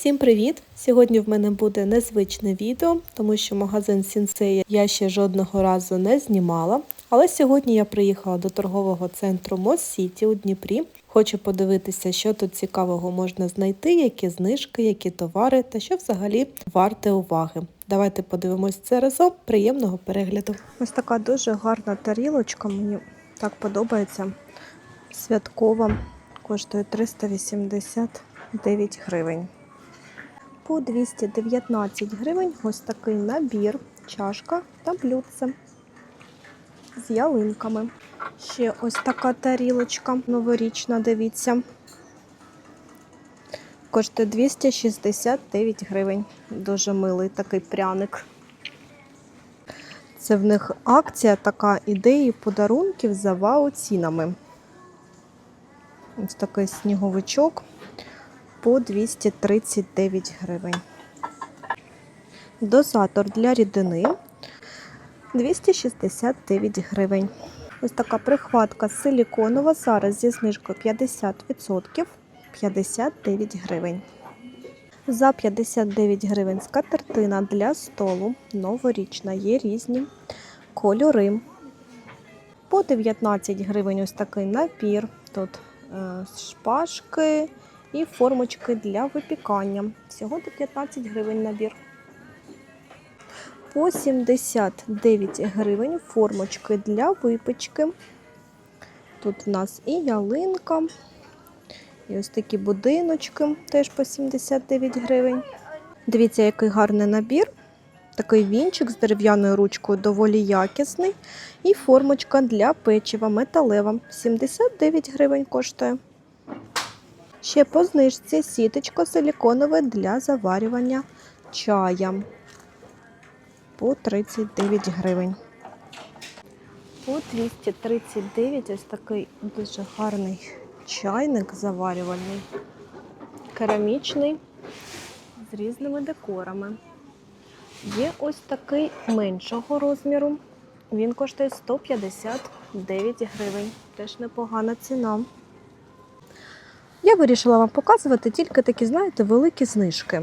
Всім привіт! Сьогодні в мене буде незвичне відео, тому що магазин Сінсея я ще жодного разу не знімала. Але сьогодні я приїхала до торгового центру Мос Сіті у Дніпрі. Хочу подивитися, що тут цікавого можна знайти, які знижки, які товари та що взагалі варте уваги. Давайте подивимось це разом. Приємного перегляду. Ось така дуже гарна тарілочка. Мені так подобається. Святкова. Коштує 389 гривень. По 219 гривень ось такий набір, чашка та блюдце з ялинками. Ще ось така тарілочка новорічна, дивіться. Коштує 269 гривень. Дуже милий такий пряник. Це в них акція така ідеї подарунків за вау цінами. Ось такий сніговичок по 239 гривень. Дозатор для рідини 269 гривень. Ось така прихватка силіконова. Зараз зі знижкою 50% 59 гривень. За 59 гривень скатертина для столу новорічна. Є різні кольори. По 19 гривень ось такий набір. Тут е, шпажки і формочки для випікання. Всього до 15 гривень набір. По 79 гривень формочки для випічки. Тут в нас і ялинка, і ось такі будиночки, теж по 79 гривень. Дивіться, який гарний набір. Такий вінчик з дерев'яною ручкою доволі якісний. І формочка для печива металева. 79 гривень коштує. Ще по знижці сіточко силіконове для заварювання чая по 39 гривень. По 239 ось такий дуже гарний чайник заварювальний, керамічний з різними декорами. Є ось такий меншого розміру. Він коштує 159 гривень. Теж непогана ціна. Я вирішила вам показувати тільки такі, знаєте, великі знижки.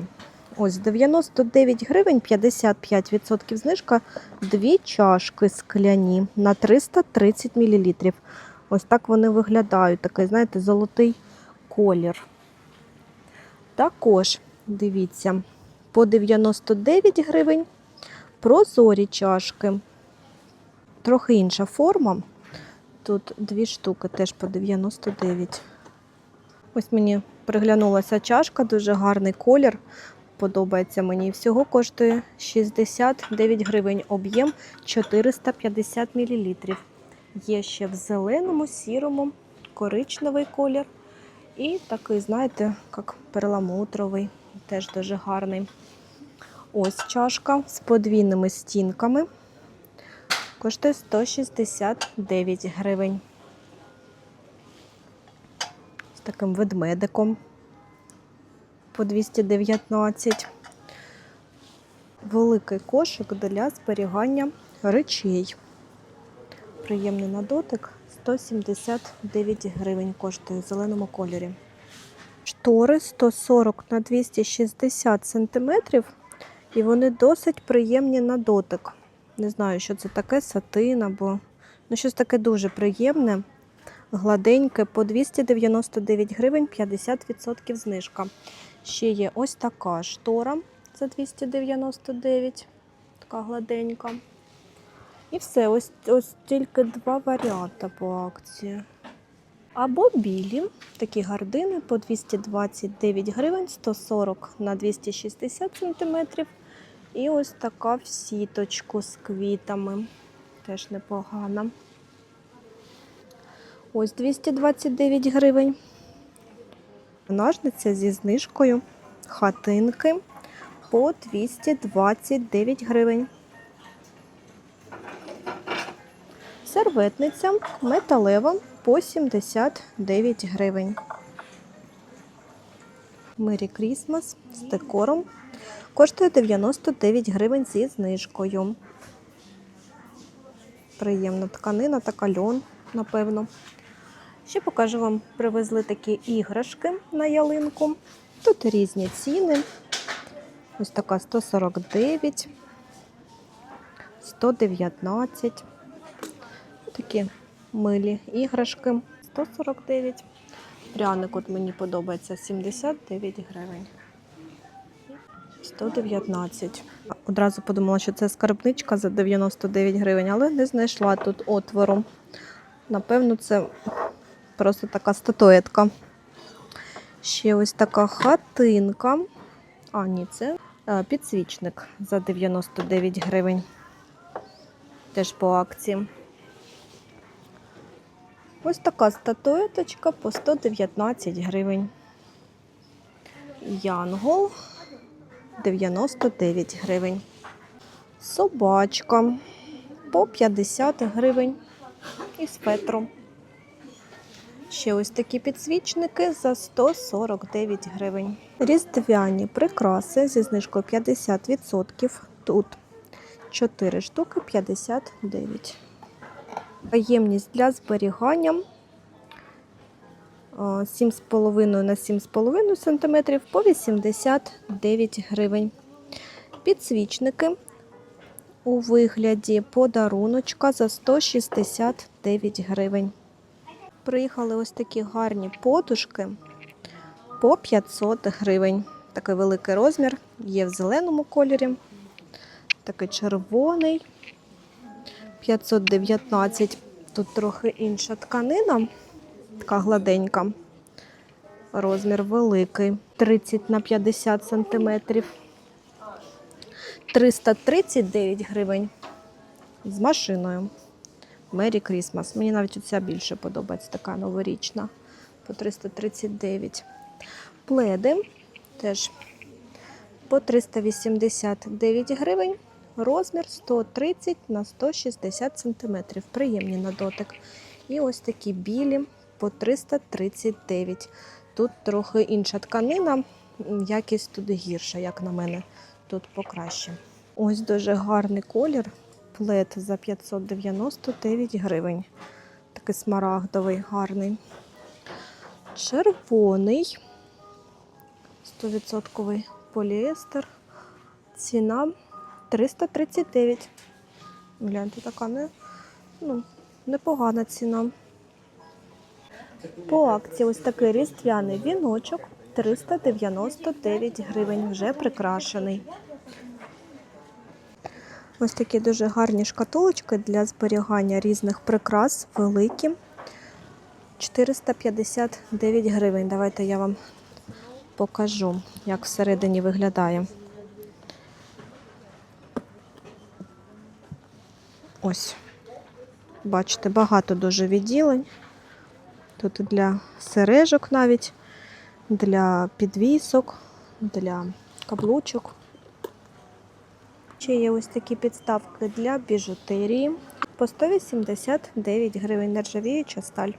Ось 99 гривень, 55% знижка, дві чашки скляні на 330 мл. Ось так вони виглядають. Такий, знаєте, золотий колір. Також, дивіться, по 99 гривень прозорі чашки. Трохи інша форма. Тут дві штуки теж по 99. Ось мені приглянулася чашка, дуже гарний колір. Подобається мені. Всього коштує 69 гривень, об'єм 450 мл. Є ще в зеленому, сірому, коричневий колір. І такий, знаєте, як перламутровий, теж дуже гарний. Ось чашка з подвійними стінками. Коштує 169 гривень. З таким ведмедиком по 219. Великий кошик для зберігання речей. Приємний на дотик 179 гривень коштує в зеленому кольорі. Штори 140 на 260 см, і вони досить приємні на дотик. Не знаю, що це таке, сатин або ну, щось таке дуже приємне, гладеньке, по 299 гривень 50% знижка. Ще є ось така штора за 299, така гладенька. І все, ось ось тільки два варіанти по акції. Або білі, такі гардини по 229 гривень, 140 на 260 см. І ось така в сіточку з квітами. Теж непогана. Ось 229 гривень. Ножниця зі знижкою хатинки по 229 гривень. Серветниця металева по 79 гривень. Мері Крісмас з декором коштує 99 гривень зі знижкою. Приємна тканина, така льон, напевно. Ще покажу вам, привезли такі іграшки на ялинку. Тут різні ціни. Ось така 149, 119. Такі милі іграшки. 149. Пряник от мені подобається 79 гривень. 119. Одразу подумала, що це скарбничка за 99 гривень, але не знайшла тут отвору. Напевно, це просто така статуетка. Ще ось така хатинка. А, ні, це е, підсвічник за 99 гривень. Теж по акції. Ось така статуеточка по 119 гривень. Янгол 99 гривень. Собачка по 50 гривень. І з фетром. Ще ось такі підсвічники за 149 гривень. Різдвяні прикраси зі знижкою 50%. Тут 4 штуки 59. Ємність для зберігання 7,5 на 7,5 см по 89 гривень. Підсвічники у вигляді подаруночка за 169 гривень. Приїхали ось такі гарні подушки по 500 гривень. Такий великий розмір, є в зеленому кольорі, такий червоний. 519. Тут трохи інша тканина, така гладенька. Розмір великий. 30 на 50 сантиметрів. 339 гривень з машиною. Мері Крісмас. Мені навіть оця більше подобається, така новорічна. По 339. Пледи теж по 389 гривень. Розмір 130 на 160 см. Приємні на дотик. І ось такі білі по 339. Тут трохи інша тканина, якість тут гірша, як на мене. Тут покраще. Ось дуже гарний колір. Плед за 599 гривень. Такий смарагдовий, гарний. Червоний. 100% поліестер. Ціна 339. Гляньте, така не, ну, непогана ціна. По акції ось такий різдвяний віночок 399 гривень, вже прикрашений. Ось такі дуже гарні шкатулочки для зберігання різних прикрас, великі. 459 гривень. Давайте я вам покажу, як всередині виглядає. Ось. Бачите, багато дуже відділень. Тут для сережок навіть, для підвісок, для каблучок. Ще є ось такі підставки для біжутерії по 189 гривень нержавіюча сталь.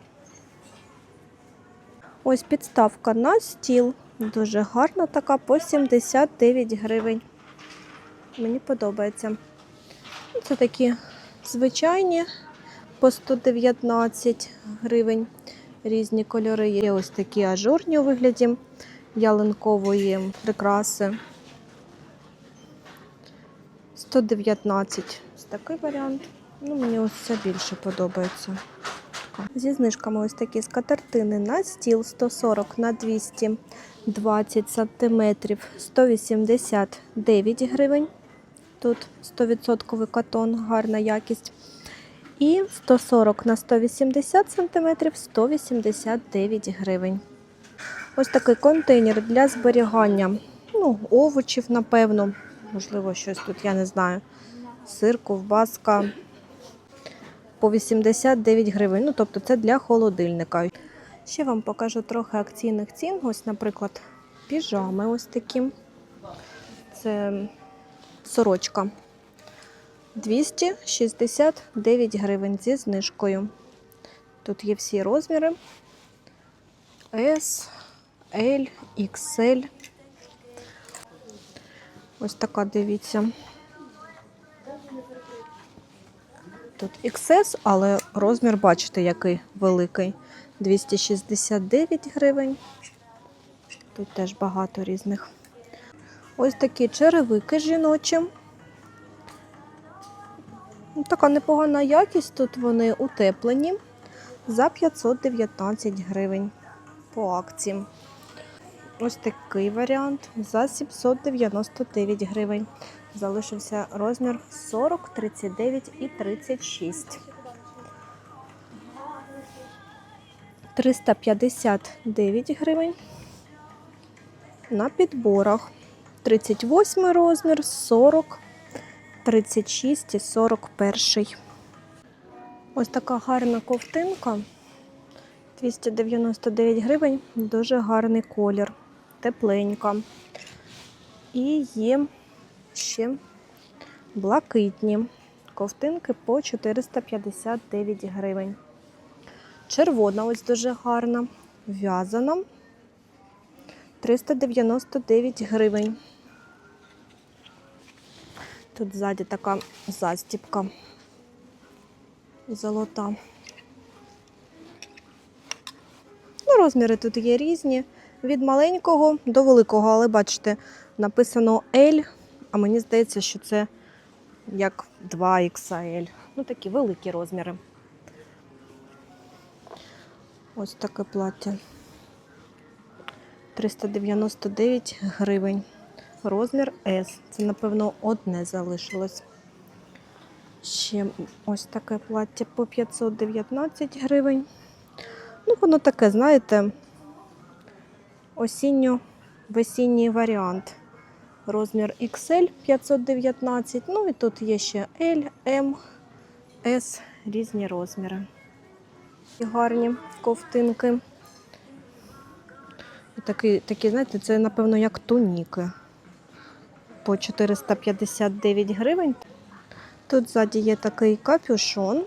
Ось підставка на стіл. Дуже гарна така по 79 гривень. Мені подобається. Це такі звичайні по 119 гривень. Різні кольори. Є ось такі ажурні у вигляді ялинкової прикраси. 119. Ось такий варіант. Ну, мені ось це більше подобається. Зі знижками ось такі скатертини на стіл 140 на 220 сантиметрів 189 гривень. Тут 100% катон, гарна якість. І 140 на 180 сантиметрів 189 гривень. Ось такий контейнер для зберігання ну, овочів, напевно. Можливо, щось тут, я не знаю. Сир, ковбаска по 89 гривень. Ну, тобто це для холодильника. Ще вам покажу трохи акційних цін. Ось, наприклад, піжами ось такі. Це сорочка. 269 гривень зі знижкою. Тут є всі розміри. S, L, XL. Ось така, дивіться. Тут XS, але розмір, бачите, який великий. 269 гривень. Тут теж багато різних. Ось такі черевики жіночі. Ну, Така непогана якість, тут вони утеплені за 519 гривень по акції. Ось такий варіант за 799 гривень. Залишився розмір 40, 39 і 36. 359 гривень. На підборах 38 розмір, 40, 36 і 41. Ось така гарна ковтинка. 299 гривень. Дуже гарний колір. Тепленька. І є ще блакитні ковтинки по 459 гривень. Червона ось дуже гарна. В'язана. 399 гривень. Тут ззаді така застіпка золота. Ну, розміри тут є різні. Від маленького до великого, але бачите, написано L, а мені здається, що це як 2XL. Ну, такі великі розміри. Ось таке плаття. 399 гривень. Розмір S. Це, напевно, одне залишилось. Ще ось таке плаття по 519 гривень. Ну, воно таке, знаєте, осінньо-весінній варіант. Розмір XL 519. Ну і тут є ще L, M, S, різні розміри. І гарні ковтинки. І такі, такі, знаєте, це, напевно, як туніки. По 459 гривень. Тут ззаді є такий капюшон.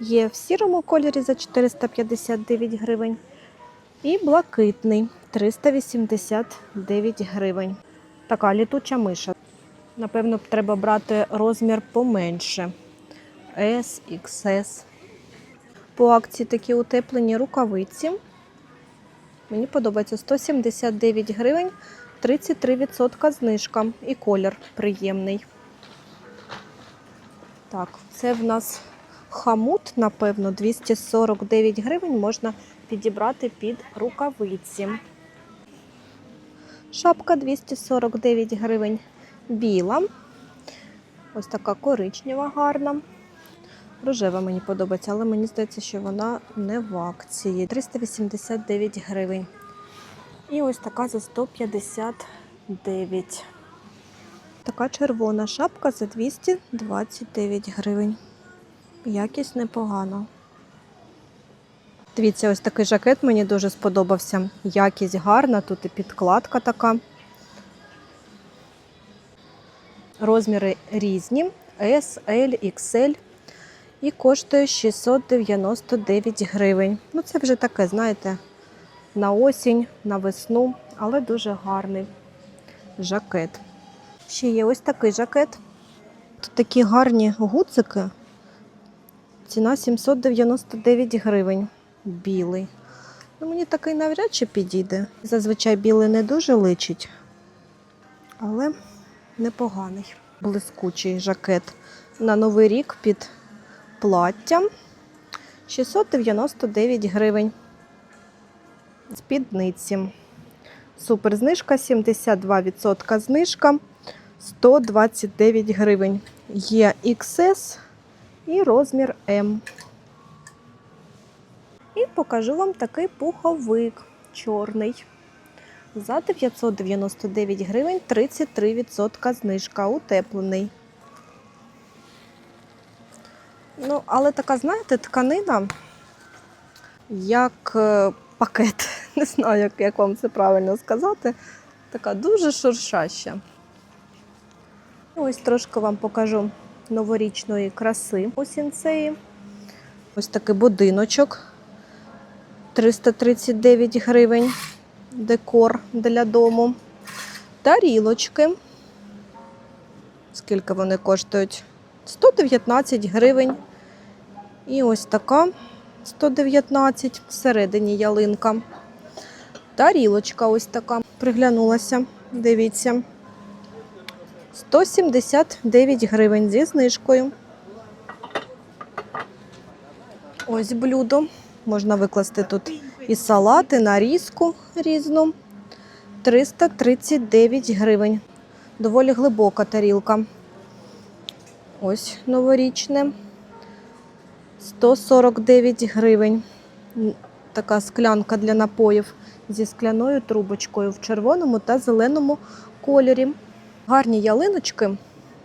Є в сірому кольорі за 459 гривень. І блакитний 389 гривень. Така літуча миша. Напевно, треба брати розмір поменше. S, XS. По акції такі утеплені рукавиці. Мені подобається 179 гривень, 33% знижка і колір приємний. Так, це в нас хамут, напевно, 249 гривень можна підібрати під рукавиці. Шапка 249 гривень біла. Ось така коричнева гарна. Рожева мені подобається, але мені здається, що вона не в акції. 389 гривень. І ось така за 159. Така червона шапка за 229 гривень. Якість непогана. Дивіться, ось такий жакет мені дуже сподобався. Якість гарна, тут і підкладка така. Розміри різні: S, L, XL. І коштує 699 гривень. Ну, це вже таке, знаєте, на осінь, на весну, але дуже гарний жакет. Ще є ось такий жакет. Тут такі гарні гудзики. Ціна 799 гривень. Білий. Ну, мені такий навряд чи підійде. Зазвичай білий не дуже личить, але непоганий. Блискучий жакет на новий рік під платтям 699 гривень. Спідниці. Супер знижка, 72% знижка, 129 гривень. Є XS і розмір М. І покажу вам такий пуховик чорний. За 999 гривень 33% знижка, утеплений. Ну, але така, знаєте, тканина, як е, пакет. Не знаю, як, як вам це правильно сказати. Така дуже шуршаща. Ось трошки вам покажу новорічної краси у сінцеї. Ось такий будиночок. 339 гривень. Декор для дому. Тарілочки. Скільки вони коштують? 119 гривень. І ось така 119 всередині ялинка. Тарілочка ось така. Приглянулася. Дивіться. 179 гривень зі знижкою. Ось блюдо. Можна викласти тут і салати, нарізку різну. 339 гривень. Доволі глибока тарілка. Ось новорічне. 149 гривень. Така склянка для напоїв зі скляною трубочкою в червоному та зеленому кольорі. Гарні ялиночки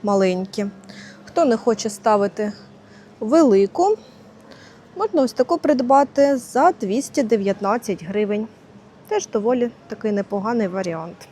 маленькі. Хто не хоче ставити велику, можна ось таку придбати за 219 гривень. Теж доволі такий непоганий варіант.